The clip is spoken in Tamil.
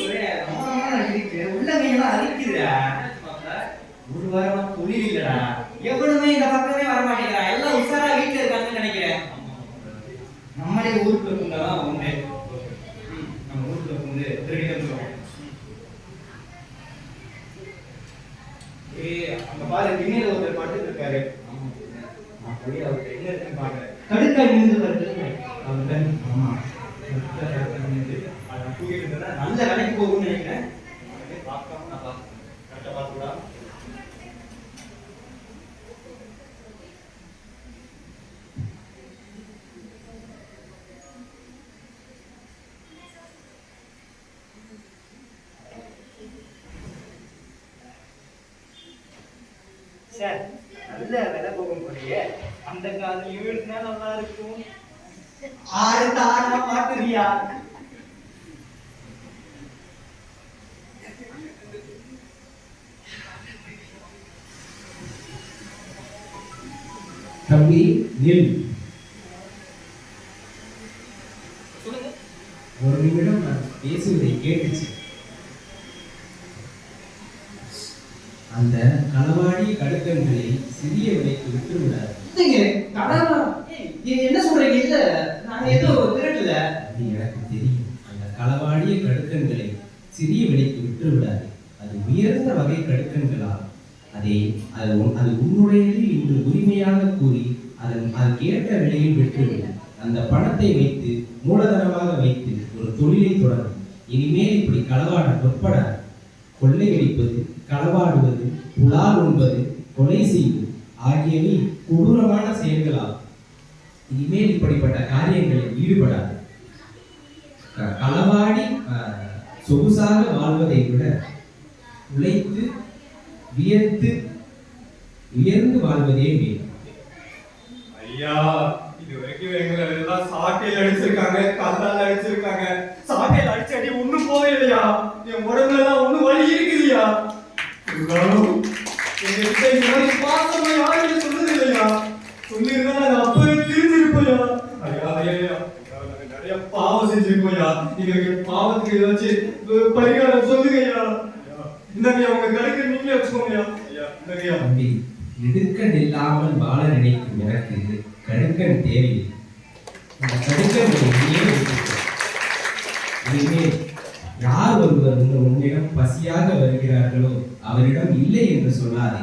ஒரே வாரமா தொழில் இல்லடா. எவனுமே இந்த பக்கமே வர மாட்டேங்கிறான் எல்லாம் உஷாரா வீட்டுல இருக்காங்கன்னு நினைக்கிறேன். நம்மளே பூந்தாதான் உண்டு. அங்க பாரு திண்ணையில ஒருத்தர் படுத்துட்டு இருக்காரு நான் போய் அவர்கிட்ட என்ன இருக்குன்னு பாக்குறேன் கடுக்காய் நின்று வருது நல்ல வேலைக்கு போகும்னு நினைக்கிறேன். பார்க்காம நான் பார்க்கணும் கரெக்டா பார்த்துக்கூடா சார் நல்ல விலை போகும் போலயே. அந்த காலையும் எழுதினா நல்லா இருக்கும். ஆடு தானா மாட்டுறியா? தம்பி நில். ஒரு நிமிடம் நான் பேசுவதை கேட்டுச்சு. அந்த களவாடி கடுக்கன்களை சிறிய விலைக்கு விட்டு விடாது என்ன சொல்றீங்க? இல்ல நாங்க ஏதோ திருடல அது எனக்கு தெரியும். அந்த களவாடிய கடுக்கன்களை சிறிய விலைக்கு விட்டு விடாது அது உயர்ந்த வகை கடுக்கன்களா அதை அது அது உன்னுடையது என்று உரிமையாக கூறி அதன் அதற்கேற்ற விலையில் விட்டுவிடு. அந்த பணத்தை வைத்து மூலதனமாக வைத்து ஒரு தொழிலை தொடரும் இனிமேல் இப்படி களவாட முற்படாது. கொள்ளையடிப்பது களவாடுவது புலால் உண்பது கொலை செய்வது ஆகியவை கொடூரமான செயல்களாகும். இனிமேல் இப்படிப்பட்ட காரியங்களில் ஈடுபடாது. களவாடி அஹ், சொகுசாக வாழ்வதை விட உழைத்து வியர்த்து உயர்ந்து வாழ்வதே மேல். ஐயா இது வரைக்கும் எங்களை எல்லாம் சாட்டையில அடிச்சிருக்காங்க கல்லால் அடிச்சிருக்காங்க. இருக்குதுயா இருந்தாலும் இந்த மாதிரி பாசமா யாருமே சொன்னது இல்லையா சொல்லியிருந்தா நாங்க அப்பவே தெரிஞ்சிருப்போயா ஐயா ஐயா ஐயா நிறைய பாவம் செஞ்சிருக்கோம்யா எங்களுக்கு பாவத்துக்கு ஏதாச்சும் பரிகாரம் சொல்லுங்கய்யா உங்க கடைக்கு நீங்களே வச்சுக்கோங்கய்யா ஐயா தம்பி இல்லாமல் வாழ நினைக்கும் எனக்கு கடுக்கன் தேவையில்லை. கடுக்கன் இனிமேல் யார் ஒருவர் உங்கள் உன்னிடம் பசியாக வருகிறார்களோ அவரிடம் இல்லை என்று சொல்லாதே.